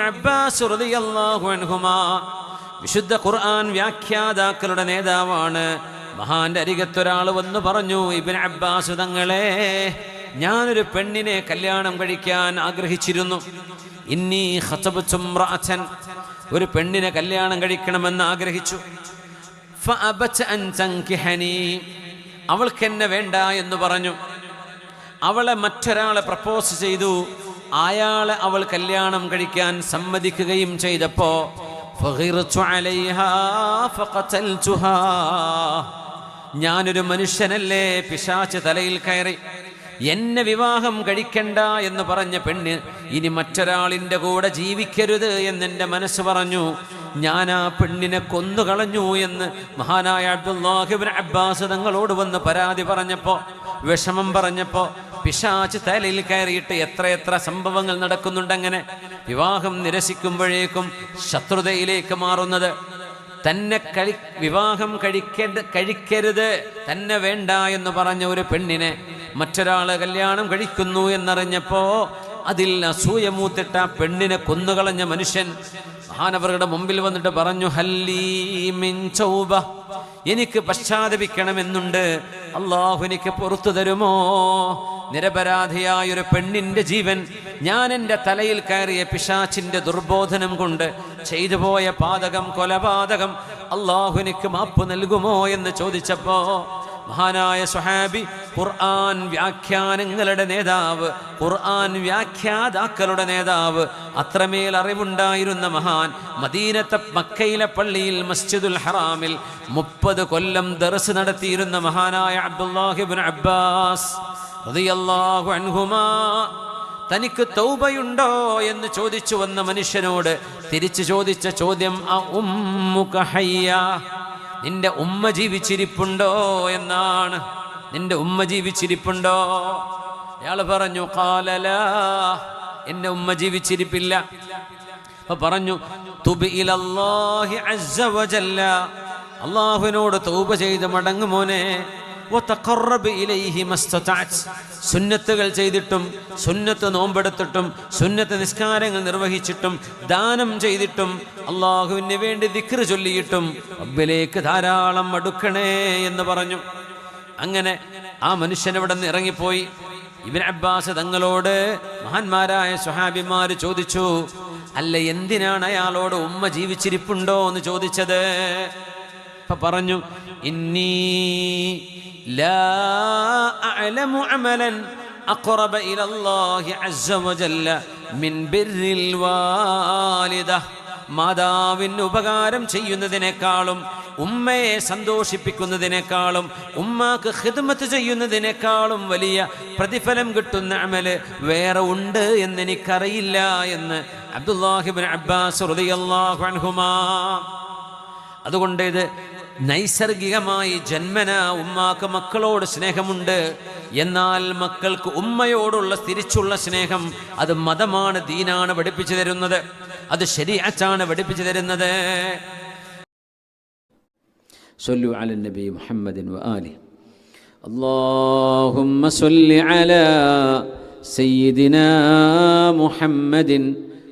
Abbas വിശുദ്ധ ഖുർആൻ വ്യാഖ്യാതാക്കളുടെ നേതാവാണ്. മഹാന്റെ അരികത്തൊരാൾ വന്ന് പറഞ്ഞു ഇബിൻ അബ്ബാസ് തങ്ങളെ ഞാനൊരു പെണ്ണിനെ കല്യാണം കഴിക്കാൻ ആഗ്രഹിച്ചിരുന്നു. ഇന്നീ ഹസബുച്ചുംറാച്ചൻ ഒരു പെണ്ണിനെ കല്യാണം കഴിക്കണമെന്ന് ആഗ്രഹിച്ചു. അവൾക്ക് എന്നെ വേണ്ട എന്ന് പറഞ്ഞു. അവളെ മറ്റൊരാളെ പ്രപ്പോസ് ചെയ്തു. അയാളെ അവൾ കല്യാണം കഴിക്കാൻ സമ്മതിക്കുകയും ചെയ്തപ്പോ. ഞാനൊരു മനുഷ്യനല്ലേ പിശാച്ച് തലയിൽ കയറി എന്നെ വിവാഹം കഴിക്കണ്ട എന്ന് പറഞ്ഞ പെണ്ണ് ഇനി മറ്റൊരാളിന്റെ കൂടെ ജീവിക്കരുത് എന്നെന്റെ മനസ്സ് പറഞ്ഞു ഞാൻ ആ പെണ്ണിനെ കൊന്നുകളഞ്ഞു എന്ന് മഹാനായ അബ്ദുല്ലാഹിബിൻ അബ്ബാസ് തങ്ങളോട് വന്ന് പരാതി പറഞ്ഞപ്പോൾ വിഷമം പറഞ്ഞപ്പോ പിശാച്ച് തലയിൽ കയറിയിട്ട് എത്രയെത്ര സംഭവങ്ങൾ നടക്കുന്നുണ്ടങ്ങനെ വിവാഹം നിരസിക്കുമ്പോഴേക്കും ശത്രുതയിലേക്ക് മാറുന്നത്. തന്നെ കഴി വിവാഹം കഴിക്കേണ്ട കഴിക്കരുത് തന്നെ വേണ്ട എന്ന് പറഞ്ഞ ഒരു പെണ്ണിനെ മറ്റൊരാൾ കല്യാണം കഴിക്കുന്നു എന്നറിഞ്ഞപ്പോ അതിൽ അസൂയ മൂത്തിട്ട പെണ്ണിനെ കൊന്നുകളഞ്ഞ മനുഷ്യൻ മഹാനവരുടെ മുമ്പിൽ വന്നിട്ട് പറഞ്ഞു ഹല്ലീ മിൻ ചൗബ എനിക്ക് പശ്ചാത്തപിക്കണമെന്നുണ്ട്. അള്ളാഹു എനിക്ക് പുറത്തു തരുമോ? നിരപരാധിയായ ഒരു പെണ്ണിന്റെ ജീവൻ ഞാൻ എന്റെ തലയിൽ കയറിയ പിശാച്ചിന്റെ ദുർബോധനം കൊണ്ട് ചെയ്തു പോയ പാതകം കൊലപാതകം അള്ളാഹുനിക്ക് മാപ്പ് നൽകുമോ എന്ന് ചോദിച്ചപ്പോ മഹാനായ സുഹാബി ഖുർആൻ വ്യാഖ്യാനങ്ങളുടെ നേതാവ് ഖുർആൻ വ്യാഖ്യാതാക്കളുടെ നേതാവ് അത്രമേൽ അറിവുണ്ടായിരുന്ന മഹാൻ മദീനത്തെ മക്കയിലെ പള്ളിയിൽ മസ്ജിദുൽ ഹറാമിൽ മുപ്പത് കൊല്ലം ദർസ് നടത്തിയിരുന്ന മഹാനായ അബ്ദുല്ലാഹിബിൻ അബ്ബാസ് തനിക്ക് തൗബയുണ്ടോ എന്ന് ചോദിച്ചു വന്ന മനുഷ്യനോട് തിരിച്ചു ചോദിച്ച ചോദ്യം നിന്റെ ഉമ്മ ജീവിച്ചിരിപ്പുണ്ടോ? എന്നാണ്. നിന്റെ ഉമ്മ ജീവിച്ചിരിപ്പുണ്ടോ? അയാൾ പറഞ്ഞു കാലല എന്റെ ഉമ്മ ജീവിച്ചിരിപ്പില്ല. അപ്പൊ പറഞ്ഞു അള്ളാഹുവിനോട് തൗബ ചെയ്ത് മടങ്ങു സുന്നത്തുകൾ ചെയ്തിട്ടും സുന്നത്ത് നോമ്പെടുത്തിട്ടും സുന്നത്ത് നിസ്കാരങ്ങൾ നിർവഹിച്ചിട്ടും ദാനം ചെയ്തിട്ടും അള്ളാഹുവിന് വേണ്ടി ദിക്ർ ചൊല്ലിയിട്ടും റബ്ബിലേക്ക് ധാരാളം അടുക്കണേ എന്ന് പറഞ്ഞു. അങ്ങനെ ആ മനുഷ്യൻ അവിടെ നിന്ന് ഇറങ്ങിപ്പോയി. ഇബിൻ അബ്ബാസ് തങ്ങളോട് മഹാന്മാരായ സുഹാബിമാർ ചോദിച്ചു അല്ല എന്തിനാണ് അയാളോട് ഉമ്മ ജീവിച്ചിരിപ്പുണ്ടോ? എന്ന് ചോദിച്ചത്. അപ്പൊ പറഞ്ഞു ലാ അഅലമു അമലൻ അഖറബ മിൻ വാലിദ. മാതാവിന് ഉപകാരം ചെയ്യുന്നതിനേക്കാളും ഉമ്മയെ സന്തോഷിപ്പിക്കുന്നതിനേക്കാളും ഉമ്മാക്ക് ഹിദ്മത്ത് ചെയ്യുന്നതിനേക്കാളും വലിയ പ്രതിഫലം കിട്ടുന്ന അമൽ വേറെ ഉണ്ട് എന്ന് എനിക്കറിയില്ല എന്ന് അബ്ദുല്ലാഹിബിൻ അബ്ബാസ് അൻഹുമാ. അതുകൊണ്ട് ഇത് നൈസർഗികമായി ജന്മന ഉമ്മാക്ക് മക്കളോട് സ്നേഹമുണ്ട് എന്നാൽ മക്കൾക്ക് ഉമ്മയോടുള്ള തിരിച്ചുള്ള സ്നേഹം അത് മതമാണ് ദീനാണ് പഠിപ്പിച്ചു തരുന്നത് അത് ശരിയാച്ചാണ് പഠിപ്പിച്ചു തരുന്നത് صلوا على النبي محمد وآله اللهم صل على سيدنا محمد